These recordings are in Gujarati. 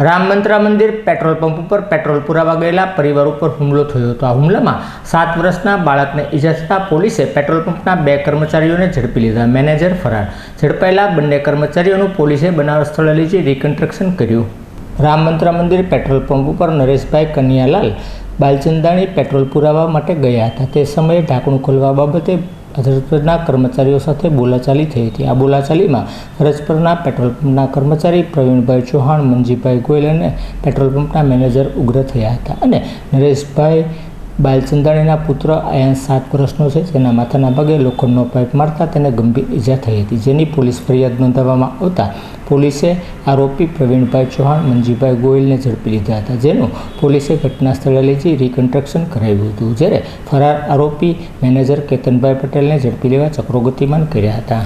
રામ મંત્રા મંદિર, પેટ્રોલ પંપ ઉપર પેટ્રોલ પુરાવા ગયેલા, પરિવાર ઉપર હુમલો થયો હતો. આ હુમલામાં સાત વર્ષના બાળકને ઇજા થતાં પોલીસે પેટ્રોલ પંપના બે કર્મચારીઓને ઝડપી લીધા. મેનેજર ફરાર. ઝડપાયેલા બંને કર્મચારીઓનું પોલીસે બનાવ સ્થળે લઈ જઈ રિકન્સ્ટ્રક્શન કર્યું. રામ મંત્રા મંદિર, પેટ્રોલ પંપ ઉપર નરેશભાઈ કન્યાલાલ બાલચંદાણી પેટ્રોલ પુરાવા માટે ગયા હતા. તે સમયે ઢાંકણું ખોલવા બાબતે અધરપરના કર્મચારીઓ સાથે બોલાચાલી થઈ હતી. આ બોલાચાલીમાં ફરજ પરના પેટ્રોલ પંપના કર્મચારી પ્રવીણભાઈ ચૌહાણ, મનજીભાઈ ગોયલ અને પેટ્રોલ પંપના મેનેજર ઉગ્ર થયા હતા અને નરેશભાઈ બાલચંદાણીના પુત્ર આયાન સાત વર્ષનો છે, જેના માથાના ભાગે લોખંડનો પાઇપ મારતા તેને ગંભીર ઈજા થઈ હતી, જેની પોલીસ ફરિયાદ નોંધાવવામાં આવતા પોલીસે આરોપી પ્રવીણભાઈ ચૌહાણ, મંજીભાઈ ગોયલને ઝડપી લીધા હતા, જેનું પોલીસે ઘટના સ્થળે લઈ જઈ રિકન્સ્ટ્રક્શન કરાવ્યું હતું, જ્યારે ફરાર આરોપી મેનેજર કેતનભાઈ પટેલને ઝડપી લેવા ચક્રો ગતિમાન કર્યા હતા.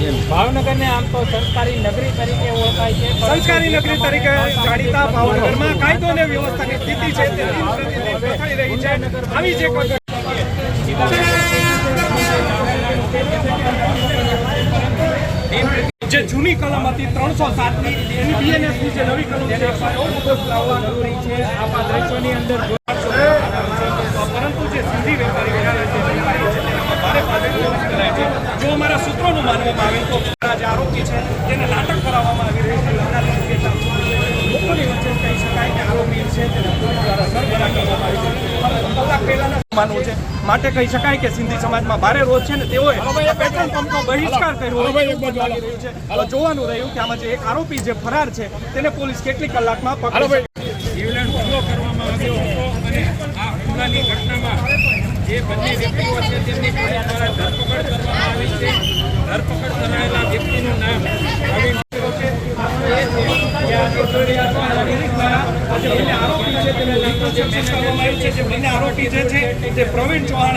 ભાવનગરને આમ તો સંસ્કારી નગરી તરીકે ઓળખાય છે સંસ્કારી નગરી તરીકે જાણીતા ભાવનગરમાં કાયદો અને વ્યવસ્થાની સ્થિતિ છે તે કથળી રહી છે. આવી જ જે જૂની કલમ હતી ત્રણસો સાતની એની BNS ની જે નવી કલમ છે છે. આવા દ્રશ્યોની અંદર પરંતુ જે સિંધી વેપારી વેરાના જે વેપારી છે તેનામાં ભારે પાછળ કરાય છે જો અમારા માનવામાં આવે તો જે આરોપી છે તેને નાટક કરાવવામાં આવી રહ્યું છે. નાના સંકેત લોકોની વચ્ચે કહી શકાય કે આરોપી છે તેને દ્વારા સરભરા કરવામાં આવી છે. કલાક પહેલાના માનવું છે. માટે કહી શકાય કે સિંધી સમાજમાં ભારે રોજ છે ને તેઓએ પેટ્રોલ પંપનો બહિષ્કાર કર્યો છે. જોવાનું રહ્યું કે આમાં જે એક આરોપી જે ફરાર છે તેને પોલીસ કેટલી કલાકમાં પકડી કરવામાં આવ્યો અને આ હુમલાની ઘટનામાં જે બંને વ્યક્તિઓ છે, તેમની પોલીસ દ્વારા ધરપકડ કરવામાં આવી છે. ધરપકડ કરાયેલા વ્યક્તિનું નામ નવીન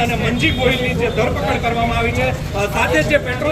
અને મંજી ગોહિલની જે ધરપકડ કરવામાં આવી છે. સાથે જે પેટ્રોલ